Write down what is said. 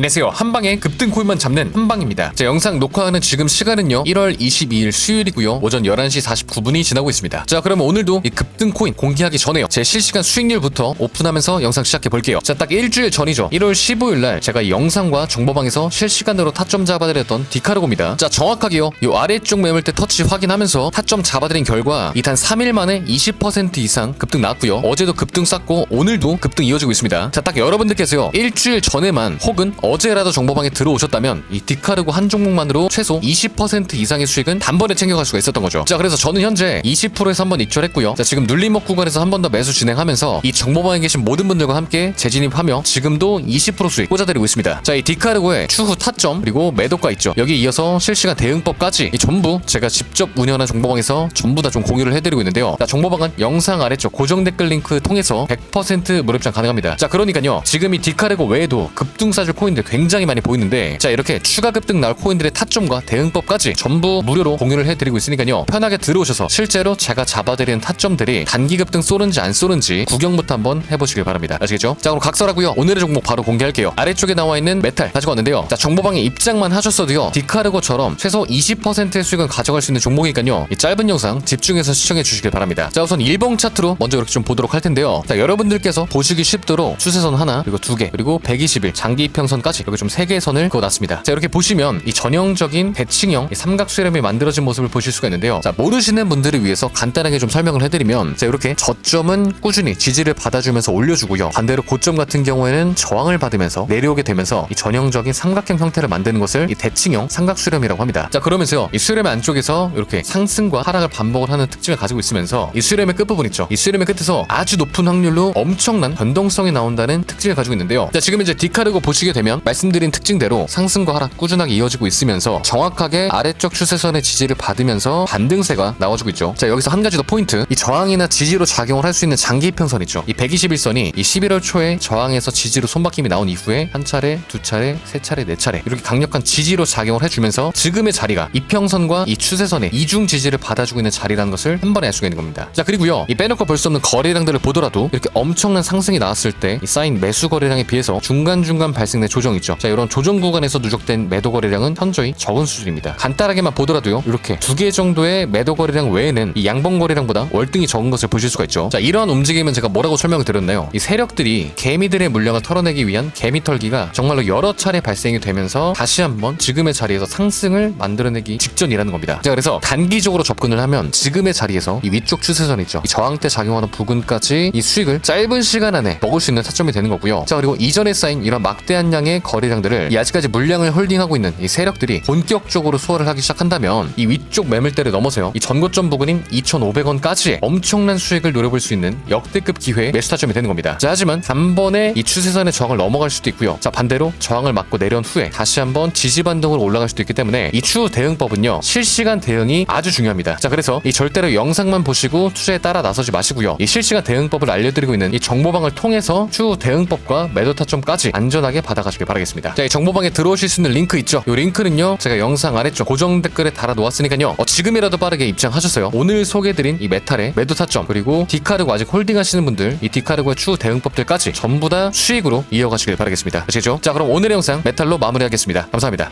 안녕하세요. 한방에 급등 코인만 잡는 한방입니다. 자, 영상 녹화하는 지금 시간은요. 1월 22일 수요일이고요. 오전 11시 49분이 지나고 있습니다. 자, 그러면 오늘도 이 급등 코인 공개하기 전에요. 제 실시간 수익률부터 오픈하면서 영상 시작해 볼게요. 자, 딱 일주일 전이죠. 1월 15일 날 제가 이 영상과 정보방에서 실시간으로 타점 잡아드렸던 디카르고입니다. 자, 정확하게요. 이 아래쪽 매물대 터치 확인하면서 타점 잡아드린 결과 이단 3일 만에 20% 이상 급등 나왔고요. 어제도 급등 쌌고 오늘도 급등 이어지고 있습니다. 자, 딱 여러분들께서요. 일주일 전에만 혹은 어제라도 정보방에 들어오셨다면 이 디카르고 한 종목만으로 최소 20% 이상의 수익은 단번에 챙겨갈 수가 있었던 거죠. 자, 그래서 저는 현재 20%에서 한번 입절했고요. 자, 지금 눌림목 구간에서 한 번 더 매수 진행하면서 이 정보방에 계신 모든 분들과 함께 재진입하며 지금도 20% 수익 꽂아드리고 있습니다. 자, 이 디카르고의 추후 타점 그리고 매도가 있죠. 여기 이어서 실시간 대응법까지 이 전부 제가 직접 운영하는 정보방에서 전부 다 좀 공유를 해드리고 있는데요. 자, 정보방은 영상 아래쪽 고정 댓글 링크 통해서 100% 무료 입장 가능합니다. 자, 그러니까요. 지금 이 디카르고 외에도 급등 싸줄 코인들 굉장히 많이 보이는데 자, 이렇게 추가 급등 나올 코인들의 타점과 대응법까지 전부 무료로 공유를 해드리고 있으니까요. 편하게 들어오셔서 실제로 제가 잡아드리는 타점들이 단기 급등 쏘는지 안 쏘는지 구경부터 한번 해보시길 바랍니다. 아시겠죠? 자, 그럼 각설하고요. 오늘의 종목 바로 공개할게요. 아래쪽에 나와 있는 메탈 가지고 왔는데요. 자, 정보방에 입장만 하셨어도요. 디카르고처럼 최소 20%의 수익은 가져갈 수 있는 종목이니까요. 이 짧은 영상 집중해서 시청해 주시길 바랍니다. 자, 우선 일봉 차트로 먼저 이렇게 좀 보도록 할 텐데요. 자, 여러분들께서 보시기 쉽도록 추세선 하나, 그리고 두 개, 그리고 120일 장기 이평선 까지 이렇게 좀 세 개의 선을 그어놨습니다. 자, 이렇게 보시면 이 전형적인 대칭형 이 삼각 수렴이 만들어진 모습을 보실 수가 있는데요. 자, 모르시는 분들을 위해서 간단하게 좀 설명을 해드리면 자, 이렇게 저점은 꾸준히 지지를 받아주면서 올려주고요. 반대로 고점 같은 경우에는 저항을 받으면서 내려오게 되면서 이 전형적인 삼각형 형태를 만드는 것을 이 대칭형 삼각 수렴이라고 합니다. 자, 그러면서요. 이 수렴 안쪽에서 이렇게 상승과 하락을 반복을 하는 특징을 가지고 있으면서 이 수렴의 끝부분 있죠. 이 수렴의 끝에서 아주 높은 확률로 엄청난 변동성이 나온다는 특징을 가지고 있는데요. 자, 지금 이제 디카르고 보시게 되면 말씀드린 특징대로 상승과 하락 꾸준하게 이어지고 있으면서 정확하게 아래쪽 추세선의 지지를 받으면서 반등세가 나와주고 있죠. 자, 여기서 한 가지 더 포인트. 이 저항이나 지지로 작용을 할 수 있는 장기 이평선 있죠. 이 121선이 이 11월 초에 저항에서 지지로 손바뀜이 나온 이후에 한 차례, 두 차례, 세 차례, 네 차례 이렇게 강력한 지지로 작용을 해주면서 지금의 자리가 이평선과 이 추세선의 이중 지지를 받아주고 있는 자리라는 것을 한 번에 알 수가 있는 겁니다. 자, 그리고요. 이 빼놓고 볼 수 없는 거래량들을 보더라도 이렇게 엄청난 상승이 나왔을 때 이 쌓인 매수 거래량에 비해서 중간중간 발생된 조정 있죠. 자, 이런 조정 구간에서 누적된 매도 거래량은 현저히 적은 수준입니다. 간단하게만 보더라도요. 이렇게 두 개 정도의 매도 거래량 외에는 이 양봉 거래량보다 월등히 적은 것을 보실 수가 있죠. 자, 이러한 움직임은 제가 뭐라고 설명을 드렸나요? 이 세력들이 개미들의 물량을 털어내기 위한 개미 털기가 정말로 여러 차례 발생이 되면서 다시 한번 지금의 자리에서 상승을 만들어내기 직전이라는 겁니다. 자, 그래서 단기적으로 접근을 하면 지금의 자리에서 이 위쪽 추세선 있죠. 이 저항대 작용하는 부근까지 이 수익을 짧은 시간 안에 먹을 수 있는 타점이 되는 거고요. 자, 그리고 이전에 쌓인 이런 막대한 양의 거래량들을 이 아직까지 물량을 홀딩하고 있는 이 세력들이 본격적으로 소화를 하기 시작한다면 이 위쪽 매물대를 넘어서요. 이 전고점 부근인 2,500원까지의 엄청난 수익을 노려볼 수 있는 역대급 기회의 매수 타점이 되는 겁니다. 자, 하지만 단번에 이 추세선의 저항을 넘어갈 수도 있고요. 자, 반대로 저항을 맞고 내려온 후에 다시 한번 지지 반등으로 올라갈 수도 있기 때문에 이 추후 대응법은요. 실시간 대응이 아주 중요합니다. 자, 그래서 이 절대로 영상만 보시고 투자에 따라 나서지 마시고요. 이 실시간 대응법을 알려드리고 있는 이 정보방을 통해서 추후 대응법과 매도 타점까지 안전하게 받아가시 길 바라겠습니다. 자, 이 정보방에 들어오실 수 있는 링크 있죠? 이 링크는요. 제가 영상 아래쪽 고정 댓글에 달아 놓았으니까요. 어, 지금이라도 빠르게 입장하셨어요. 오늘 소개해드린 이 메탈의 매도 타점 그리고 디카르고 아직 홀딩하시는 분들 이 디카르고의 추후 대응법들까지 전부 다 수익으로 이어가시길 바라겠습니다. 아시겠죠? 자, 그럼 오늘의 영상 메탈로 마무리하겠습니다. 감사합니다.